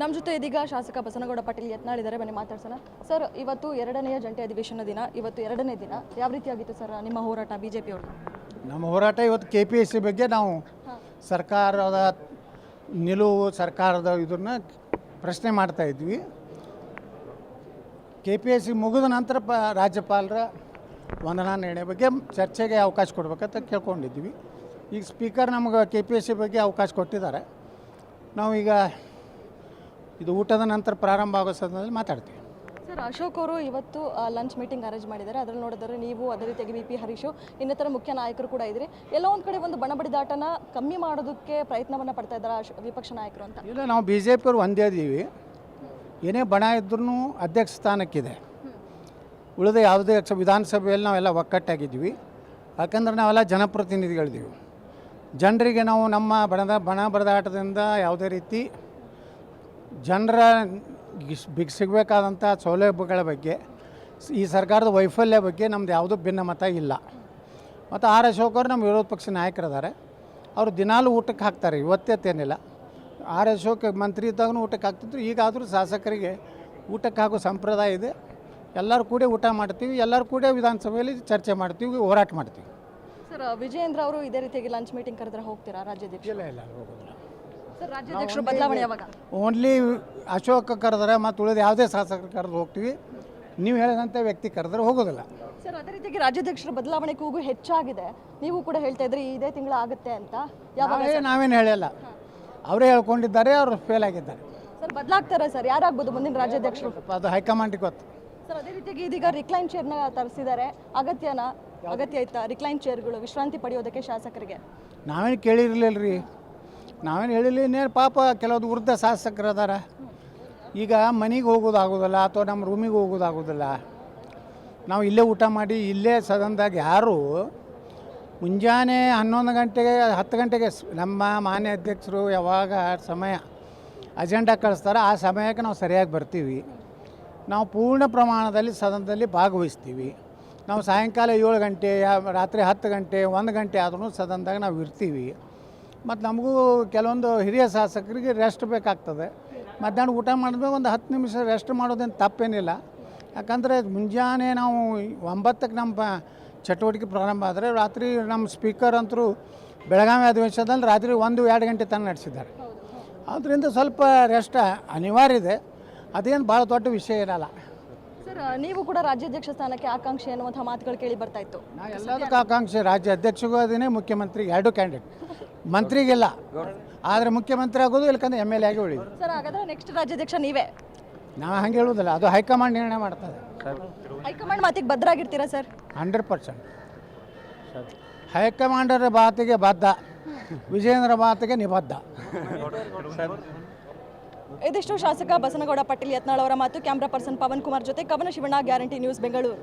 ನಮ್ಮ ಜೊತೆ ಇದೀಗ ಶಾಸಕ ಬಸನಗೌಡ ಪಾಟೀಲ್ ಯತ್ನಾಳ್ ಇದ್ದಾರೆ ಬನ್ನಿ ಮಾತಾಡ್ಸೋಣ. ಸರ್ ಇವತ್ತು ಎರಡನೆಯ ಜಂಟಿ ಅಧಿವೇಶನ ದಿನ. ಇವತ್ತು ಎರಡನೇ ದಿನ. ಯಾವ ರೀತಿಯಾಗಿತ್ತು ಸರ್ ನಿಮ್ಮ ಹೋರಾಟ ಬಿಜೆಪಿ ಅವರು ನಮ್ಮ ಹೋರಾಟ ಇವತ್ತು ಕೆ ಪಿ ಎಸ್ ಸಿ ಬಗ್ಗೆ ನಾವು ಸರ್ಕಾರದ ನಿಲುವು ಸರ್ಕಾರದ ಇದನ್ನ ಪ್ರಶ್ನೆ ಮಾಡ್ತಾ ಇದ್ವಿ. ಕೆ ಪಿ ಎಸ್ ಸಿ ಮುಗಿದ ನಂತರ ಪ ರಾಜ್ಯಪಾಲರ ವಂದನಾ ನಿರ್ಣಯ ಬಗ್ಗೆ ಚರ್ಚೆಗೆ ಅವಕಾಶ ಕೊಡ್ಬೇಕಂತ ಕೇಳ್ಕೊಂಡಿದ್ವಿ. ಈಗ ಸ್ಪೀಕರ್ ನಮಗೆ ಕೆ ಪಿ ಎಸ್ ಸಿ ಬಗ್ಗೆ ಅವಕಾಶ ಕೊಟ್ಟಿದ್ದಾರೆ. ನಾವೀಗ ಇದು ಊಟದ ನಂತರ ಪ್ರಾರಂಭ ಆಗೋ ಸಂದರ್ಭದಲ್ಲಿ ಮಾತಾಡ್ತೀವಿ. ಸರ್ ಅಶೋಕ್ ಅವರು ಇವತ್ತು ಲಂಚ್ ಮೀಟಿಂಗ್ ಅರೇಂಜ್ ಮಾಡಿದ್ದಾರೆ. ಅದರಲ್ಲಿ ನೋಡಿದ್ರೆ ನೀವು ಅದೇ ರೀತಿಯಾಗಿ ಬಿ ಪಿ ಹರೀಶು ಇನ್ನಿತರ ಮುಖ್ಯ ನಾಯಕರು ಕೂಡ ಇದ್ರಿ. ಎಲ್ಲ ಒಂದು ಕಡೆ ಒಂದು ಬಣ ಬಡಿದಾಟನ ಕಮ್ಮಿ ಮಾಡೋದಕ್ಕೆ ಪ್ರಯತ್ನವನ್ನು ಪಡ್ತಾ ಇದ್ದಾರೆ ವಿಪಕ್ಷ ನಾಯಕರು ಅಂತ? ಇಲ್ಲ ನಾವು ಬಿ ಜೆ ಪಿಯವ್ರು ಒಂದೇ ಇದ್ದೀವಿ ಏನೇ ಬಣ ಇದ್ರೂ ಅಧ್ಯಕ್ಷ ಸ್ಥಾನಕ್ಕಿದೆ. ಉಳಿದ ಯಾವುದೇ ವಿಧಾನಸಭೆಯಲ್ಲಿ ನಾವೆಲ್ಲ ಒಕ್ಕಟ್ಟಾಗಿದ್ವಿ ಯಾಕಂದ್ರೆ ನಾವೆಲ್ಲ ಜನಪ್ರತಿನಿಧಿಗಳಿದ್ದೀವಿ. ಜನರಿಗೆ ನಾವು ನಮ್ಮ ಬಣದ ಬಣ ಬಡದಾಟದಿಂದ ಯಾವುದೇ ರೀತಿ ಜನರ ಬಿಗ್ ಸಿಗಬೇಕಾದಂಥ ಸೌಲಭ್ಯಗಳ ಬಗ್ಗೆ ಈ ಸರ್ಕಾರದ ವೈಫಲ್ಯ ಬಗ್ಗೆ ನಮ್ದು ಯಾವುದೂ ಭಿನ್ನಮತ ಇಲ್ಲ. ಮತ್ತು ಆರ್ ಅಶೋಕ್ ಅವರು ನಮ್ಮ ವಿರೋಧ ಪಕ್ಷ ನಾಯಕರಿದ್ದಾರೆ. ಅವರು ದಿನಾಲೂ ಊಟಕ್ಕೆ ಹಾಕ್ತಾರೆ ಇವತ್ತೇನಿಲ್ಲ ಆರ್ ಅಶೋಕ್ ಮಂತ್ರಿ ಇದ್ದಾಗೂ ಊಟಕ್ಕೆ ಹಾಕ್ತಿದ್ರು ಈಗಾದರೂ ಶಾಸಕರಿಗೆ ಊಟಕ್ಕೆ ಹಾಕೋ ಸಂಪ್ರದಾಯ ಇದೆ. ಎಲ್ಲರೂ ಕೂಡ ಊಟ ಮಾಡ್ತೀವಿ ಎಲ್ಲರೂ ಕೂಡ ವಿಧಾನಸಭೆಯಲ್ಲಿ ಚರ್ಚೆ ಮಾಡ್ತೀವಿ ಹೋರಾಟ ಮಾಡ್ತೀವಿ. ಸರ್ ವಿಜಯೇಂದ್ರ ಅವರು ಇದೇ ರೀತಿಯಾಗಿ ಲಂಚ್ ಮೀಟಿಂಗ್ ಕರೆದ್ರೆ ಹೋಗ್ತೀರಾ ರಾಜ್ಯಾಧ್ಯಕ್ಷ ಇಲ್ಲ ಇಲ್ಲ ಹೋಗೋದಿಲ್ಲ. ರಾಜ್ಯಾಧ್ಯಕ್ಷರು ಬದಲಾವಣೆ ಯಾವಾಗ? ಓನ್ಲಿ ಅಶೋಕ ಕರೆದ್ರೆ ಮತ್ತು ಉಳಿದ ಯಾವುದೇ ಶಾಸಕರು ಕರೆದು ಹೋಗ್ತೀವಿ. ನೀವು ಹೇಳಿದಂಥ ವ್ಯಕ್ತಿ ಕರೆದ್ರೆ ಹೋಗೋದಿಲ್ಲ. ಸರ್ ಅದೇ ರೀತಿಯಾಗಿ ರಾಜ್ಯಾಧ್ಯಕ್ಷರ ಬದಲಾವಣೆ ಕೂಗು ಹೆಚ್ಚಾಗಿದೆ. ನೀವು ಕೂಡ ಹೇಳ್ತಾ ಇದ್ರಿ ಇದೇ ತಿಂಗಳ ಆಗುತ್ತೆ ಅಂತ. ಯಾವಾಗ ನಾವೇ ನಾವೇನು ಹೇಳಿಲ್ಲ. ಅವರೇ ಹೇಳ್ಕೊಂಡಿದ್ದಾರೆ ಅವರು ಫೇಲ್ ಆಗಿದ್ದಾರೆ. Sir ಬದಲಾಗ್ತಾರೆ sir? ಯಾರಾಗ್ಬೋದು ಮುಂದಿನ ರಾಜ್ಯಾಧ್ಯಕ್ಷರು? ಅದು ಹೈಕಮಾಂಡಿಗೆ ಗೊತ್ತು. ಸರ್ ಅದೇ ರೀತಿಯಾಗಿ ಇದೀಗ ರಿಕ್ಲೈನ್ ಚೇರ್ನ ತರಿಸಿದ್ದಾರೆ. ಅಗತ್ಯನ? ಅಗತ್ಯ ಆಯ್ತಾ ರಿಕ್ಲೈನ್ ಚೇರ್ಗಳು ವಿಶ್ರಾಂತಿ ಪಡೆಯೋದಕ್ಕೆ ಶಾಸಕರಿಗೆ? ನಾವೇನು ಕೇಳಿರಲಿಲ್ಲ ರೀ ನಾವೇನು ಹೇಳಿಲ್ಲ, ಇನ್ನೇನು ಪಾಪ ಕೆಲವೊಂದು ವೃದ್ಧ ಶಾಸಕರು ಅದಾರ. ಈಗ ಮನೆಗೆ ಹೋಗೋದಾಗೋದಲ್ಲ ಅಥವಾ ನಮ್ಮ ರೂಮಿಗೆ ಹೋಗೋದಾಗೋದಿಲ್ಲ, ನಾವು ಇಲ್ಲೇ ಊಟ ಮಾಡಿ ಇಲ್ಲೇ ಸದನದಾಗ ಯಾರು ಮುಂಜಾನೆ ಹನ್ನೊಂದು ಗಂಟೆಗೆ, ಹತ್ತು ಗಂಟೆಗೆ ನಮ್ಮ ಮಾನ್ಯ ಅಧ್ಯಕ್ಷರು ಯಾವಾಗ ಸಮಯ ಅಜೆಂಡಾ ಕಳಿಸ್ತಾರೋ ಆ ಸಮಯಕ್ಕೆ ನಾವು ಸರಿಯಾಗಿ ಬರ್ತೀವಿ. ನಾವು ಪೂರ್ಣ ಪ್ರಮಾಣದಲ್ಲಿ ಸದನದಲ್ಲಿ ಭಾಗವಹಿಸ್ತೀವಿ. ನಾವು ಸಾಯಂಕಾಲ ಏಳು ಗಂಟೆ, ರಾತ್ರಿ ಹತ್ತು ಗಂಟೆ, ಒಂದು ಗಂಟೆ ಆದ್ರೂ ಸದನದಾಗ ನಾವು ಇರ್ತೀವಿ. ಮತ್ತು ನಮಗೂ ಕೆಲವೊಂದು ಹಿರಿಯ ಶಾಸಕರಿಗೆ ರೆಸ್ಟ್ ಬೇಕಾಗ್ತದೆ. ಮಧ್ಯಾಹ್ನ ಊಟ ಮಾಡಿದ್ಮೇಲೆ ಒಂದು ಹತ್ತು ನಿಮಿಷ ರೆಸ್ಟ್ ಮಾಡೋದೇನು ತಪ್ಪೇನಿಲ್ಲ. ಯಾಕಂದರೆ ಮುಂಜಾನೆ ನಾವು ಒಂಬತ್ತಕ್ಕೆ ನಮ್ಮ ಚಟುವಟಿಕೆ ಪ್ರಾರಂಭ ಆದರೆ ರಾತ್ರಿ ನಮ್ಮ ಸ್ಪೀಕರ್ ಅಂತರೂ ಬೆಳಗಾವಿ ಅಧಿವೇಶನದಲ್ಲಿ ರಾತ್ರಿ ಒಂದು ಎರಡು ಗಂಟೆ ತನಕ ನಡೆಸಿದ್ದಾರೆ. ಆದ್ದರಿಂದ ಸ್ವಲ್ಪ ರೆಸ್ಟ್ ಅನಿವಾರ್ಯ ಇದೆ. ಅದೇನು ಭಾಳ ದೊಡ್ಡ ವಿಷಯ ಇರಲ್ಲ. ಸರ್ ನೀವು ಕೂಡ ರಾಜ್ಯಾಧ್ಯಕ್ಷ ಸ್ಥಾನಕ್ಕೆ ಆಕಾಂಕ್ಷೆ ಅನ್ನುವಂಥ ಮಾತುಗಳು ಕೇಳಿ ಬರ್ತಾ ಇತ್ತು. ನಾ ಎಲ್ಲದಕ್ಕೂ ಆಕಾಂಕ್ಷೆ ರಾಜ್ಯ ಅಧ್ಯಕ್ಷಗೂ ಅದೇನೆ ಮುಖ್ಯಮಂತ್ರಿ ಎರಡು ಕ್ಯಾಂಡಿಡೇಟ್ ಮಂತ್ರಿಗೆಲ್ಲ. ಆದರೆ ಮುಖ್ಯಮಂತ್ರಿ ಆಗೋದು ಇಲ್ಕಂದ್ರೆ ಎಂ ಎಲ್ ಎ ಆಗಿ ಉಳಿದು ಸರ್ ಹಾಗಾದ್ರೆ ನೆಕ್ಸ್ಟ್ ರಾಜ್ಯಾಧ್ಯಕ್ಷ ನೀವೇ? ನಾವು ಹಂಗೆ ಹೇಳುವುದಿಲ್ಲ ಅದು ಹೈಕಮಾಂಡ್ ನಿರ್ಣಯ ಮಾಡ್ತದೆ. ಹೈಕಮಾಂಡ್ ಮಾತಿಗೆ ಭದ್ರಾಗಿರ್ತೀರಾ ಸರ್? Hundred percent. ಹೈಕಮಾಂಡರ ಮಾತಿಗೆ ಬದ್ಧ ವಿಜೇಂದ್ರ ಮಾತಿಗೆ ನಿಬದ್ಧ. ಇದಿಷ್ಟು ಶಾಸಕ ಬಸನಗೌಡ ಪಾಟೀಲ್ ಯತ್ನಾಳ್ ಅವರ ಮಾತು, ಕ್ಯಾಮ್ರಾ ಪರ್ಸನ್ ಪವನ್ ಕುಮಾರ್ ಜೊತೆ, ಕವನ ಶಿವಣ್ಣ, ಗ್ಯಾರಂಟಿ ನ್ಯೂಸ್, ಬೆಂಗಳೂರು.